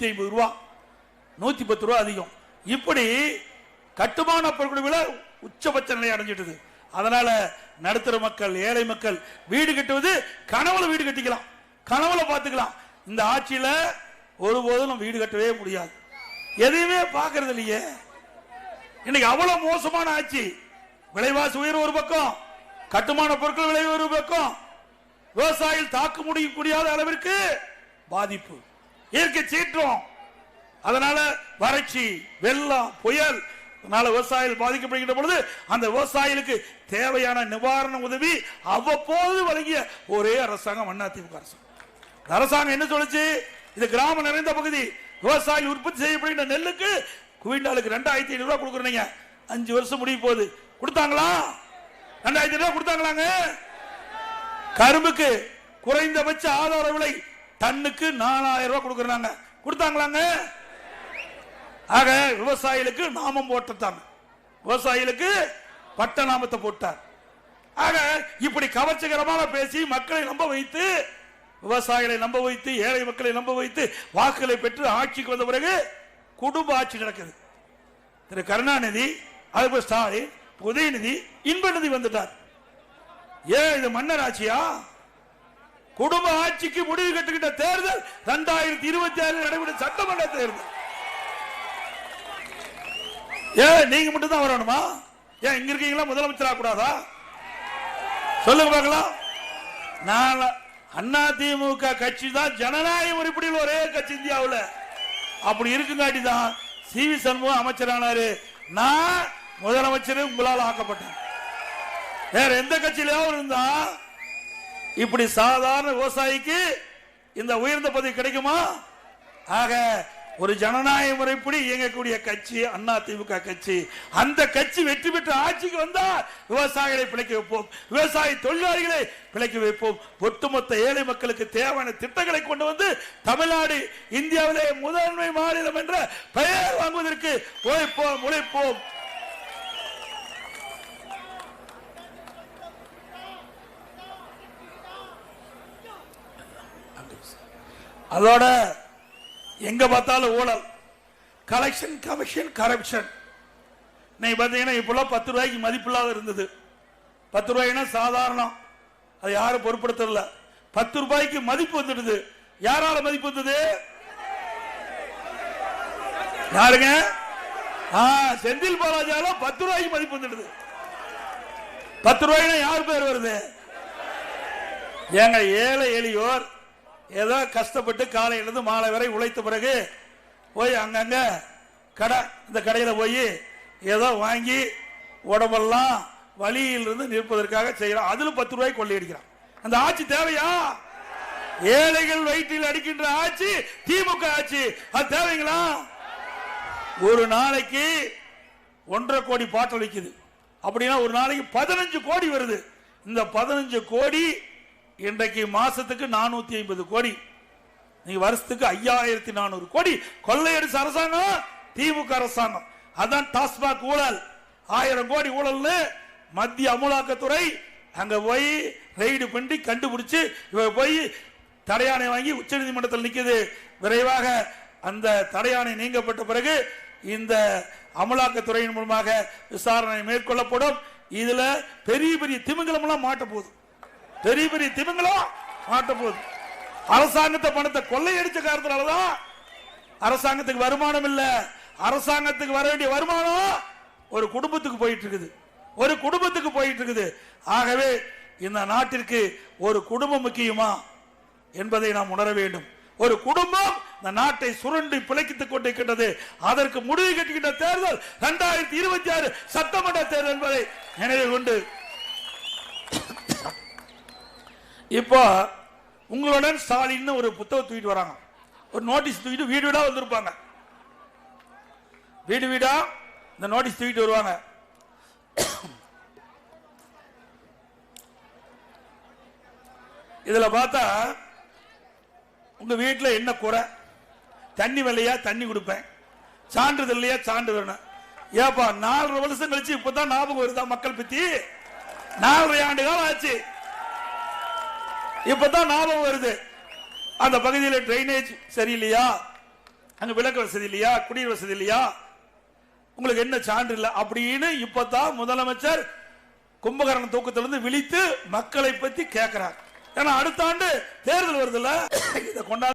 நூத்தி பத்து ரூபா அதிகம். இப்படி கட்டுமான பொருட்கள் விலை உச்சபட்ச நிலை அடைஞ்சிட்டது. அதனால நடுத்தர மக்கள் ஏழை மக்கள் வீடு கட்டுவது கனவுல வீடு கட்டிக்கலாம். கனவுல பார்த்துக்கலாம். இந்த ஆட்சியில ஒருபோதும் நம்ம வீடு கட்டவே முடியாது. எதையுமே பார்க்கறது இல்லையே. இன்னைக்கு அவ்வளவு மோசமான ஆட்சி. விலைவாசி உயர்வு ஒரு பக்கம் கட்டுமான பொருட்கள் விலை ஒரு பக்கம். விவசாயிகள் தாக்கு முடிய முடியாத அளவிற்கு பாதிப்பு. இயற்கை சீற்றம். அதனால வறட்சி வெள்ளம் புயல் அதனால விவசாயிகள் பாதிக்கப்படுகின்ற பொழுது அந்த விவசாயிகளுக்கு தேவையான நிவாரண உதவி அவ்வப்போது வழங்கிய ஒரே அரசாங்கம் அதிமுக அரசு. அரசாங்கம் என்ன சொல்லுச்சு? இது கிராமம் நிறைந்த பகுதி. விவசாயிகள் உற்பத்தி செய்யப்படுகின்ற நெல்லுக்கு குவிண்டாலுக்கு ரெண்டாயிரத்தி ஐநூறு ரூபாய் கொடுக்குறீங்க அஞ்சு வருஷம் முடிய போகுது. கொடுத்தாங்களா? ரெண்டாயிரத்தி ரூபாய் கொடுத்தாங்களாங்க? கரும்புக்கு குறைந்தபட்ச ஆதார விலை டன்னுக்கு நாலாயிரம் ரூபாய் கொடுக்குறாங்க. கொடுத்தாங்களாங்க? ஆக விவசாயிகளுக்கு நாமம் போட்டுட்டாங்க விவசாயிகளுக்கு பட்ட நாமத்தை போட்டார். ஆக இப்படி கவர்ச்சிகரமாக பேசி மக்களை நம்ப வைத்து விவசாயிகளை நம்ப வைத்து ஏழை மக்களை நம்ப வைத்து வாக்குகளை பெற்று ஆட்சிக்கு வந்த பிறகு குடும்ப ஆட்சி நடக்குது. திரு கருணாநிதி அதுபோல் ஸ்டாலின் உதயநிதி இன்பநிதி வந்துட்டார். ஏன் இது மன்னர் ஆட்சியா? குடும்ப ஆட்சிக்கு முடிவு கட்டுகின்ற தேர்தல் இரண்டாயிரத்தி இருபத்தி ஆறு நடைபெறும் சட்டமன்ற தேர்தல். ஏன் நீங்க மட்டும் தான் வரணுமா? ஏன் இங்க இருக்கீங்களா? முதலமைச்சர் ஆகக்கூடாதா சொல்லுங்க பார்க்கலாம். நான் அண்ணா திமுக கட்சி தான் ஜனநாயக உறுப்பினர் ஒரே கட்சி இந்தியாவில். அப்படி இருக்குங்காட்டி தான் சி வி சண்முகம் அமைச்சரானாரு. நான் முதலமைச்சர் உங்களால் ஆக்கப்பட்டேன். வேற எந்த கட்சியிலாவது இருந்தா இப்படி சாதாரண விவசாயிக்கு இந்த உயர்ந்த பதவி கிடைக்குமா? ஆக ஒரு ஜனநாயக முறைப்படி இயங்கக்கூடிய கட்சி அண்ணா திமுக கட்சி அந்த கட்சி வெற்றி பெற்ற ஆட்சிக்கு வந்தா விவசாயிகளை பிழைக்க வைப்போம். விவசாய தொழிலாளிகளை பிழைக்க வைப்போம். ஒட்டுமொத்த ஏழை மக்களுக்கு தேவையான திட்டங்களை கொண்டு வந்து தமிழ்நாடு இந்தியாவிலே முதன்மை மாநிலம் என்ற பெயர் வாங்குவதற்கு உழைப்போம் உழைப்போம். அதோட எங்க பார்த்தாலும் ஊழல். கலெக்ஷன் கமிஷன் கரப்ஷன் நீங்க பார்த்தீங்கன்னா இப்பெல்லாம் பத்து ரூபாய்க்கு மதிப்பில்லாத இருந்தது. பத்து ரூபாய்னா சாதாரணம். அது யாரும் பொருட்படுத்தல பத்து ரூபாய்க்கு மதிப்பு வந்துடுது. யாரால மதிப்பு வந்தது? யாருங்க? செந்தில் பாலாஜால பத்து ரூபாய்க்கு மதிப்பு வந்துடுது. பத்து ரூபாய்னா யார் பேர் வருது? ஏங்க ஏழை எளியோர். ஏதோ கஷ்டப்பட்டு காலையிலிருந்து மாலை வரை உழைத்த பிறகு போய் அங்கங்க கடை இந்த கடையில் போய் ஏதோ வாங்கி உடம்பெல்லாம் வழியிலிருந்து நிற்பதற்காக செய்யறான் அதில் பத்து ரூபாய் கொள்ளையடிக்கிறான் அந்த ஆட்சி தேவையா? ஏழைகள் வயிற்றில் அடிக்கின்ற ஆட்சி திமுக ஆட்சி. அது தேவைங்களா? ஒரு நாளைக்கு ஒன்றரை கோடி பாட்டல் விற்குது அப்படின்னா ஒரு நாளைக்கு பதினஞ்சு கோடி வருது. இந்த பதினஞ்சு கோடி இன்றைக்கு மாசத்துக்கு நானூத்தி ஐம்பது கோடி. நீங்க வருஷத்துக்கு ஐயாயிரத்தி நானூறு கோடி. கொள்ளையடிச்ச அரசாங்கம் திமுக அரசாங்கம். அதான் டாஸ்மாக் ஊழல். ஆயிரம் கோடி ஊழல்னு மத்திய அமலாக்கத்துறை அங்க போய் ரெய்டு பண்ணி கண்டுபிடிச்சு இவ போய் தடையானை வாங்கி உச்சநீதிமன்றத்தில் நிக்குது. விரைவாக அந்த தடையானை நீங்கப்பட்ட பிறகு இந்த அமலாக்கத்துறையின் மூலமாக விசாரணை மேற்கொள்ளப்படும். இதுல பெரிய பெரிய திமிங்கலம் எல்லாம் மாட்ட போகுது. பெரிய பெரிய திமிங்களா மாட்ட போகுது. அரசாங்கத்தை பணத்தை கொள்ளையடிச்ச காரணத்தினாலதான் அரசாங்கத்துக்கு வருமானம் இல்ல. அரசாங்கத்துக்கு வர வேண்டிய வருமானம் ஒரு குடும்பத்துக்கு போயிட்டு இருக்குது ஒரு குடும்பத்துக்கு போயிட்டு இருக்குது ஆகவே இந்த நாட்டிற்கு ஒரு குடும்பம் முக்கியமா என்பதை நாம் உணர வேண்டும். ஒரு குடும்பம் இந்த நாட்டை சுரண்டி பிழைக்கித்துக் கொண்டிருக்கின்றது. அதற்கு முடிவு கட்டுகின்ற தேர்தல் இரண்டாயிரத்தி இருபத்தி ஆறு சட்டமன்ற தேர்தல் என்பதை நினைவு கொண்டு இப்போ உங்களுடன் ஸ்டாலின் ஒரு புத்தகம் தூக்கிட்டு வராங்க. ஒரு நோட்டீஸ் தூக்கிட்டு வீடு வீடா வந்திருப்பாங்க. வீடு வீடா இந்த நோட்டீஸ் தூக்கிட்டு வருவாங்க. இதுல பார்த்தா உங்க வீட்டில் என்ன குறை? தண்ணி வரலையா தண்ணி கொடுப்பேன். சான்றிதழ் இல்லையா சான்றிதழ் ஏப்பா நாலரை வருஷம் கழிச்சு இப்பதான் ஞாபகம் வருதா மக்கள் பத்தி? நாலரை ஆண்டு காலம் ஆச்சு. இப்பதான் ஞாபகம் வருது. அந்த பகுதியில் டிரைனேஜ் சரியில்லையா? அங்க விளக்கு வசதி இல்லையா? குடிநீர் வசதி இல்லையா? உங்களுக்கு என்ன சான்று இல்லை? அப்படின்னு இப்பதான் முதலமைச்சர் கும்பகரண தூக்கத்திலிருந்து விழித்து மக்களை பத்தி கேட்கிறார் ஏன்னா அடுத்த ஆண்டு தேர்தல் வருதுல்ல? இதை கொண்டாடு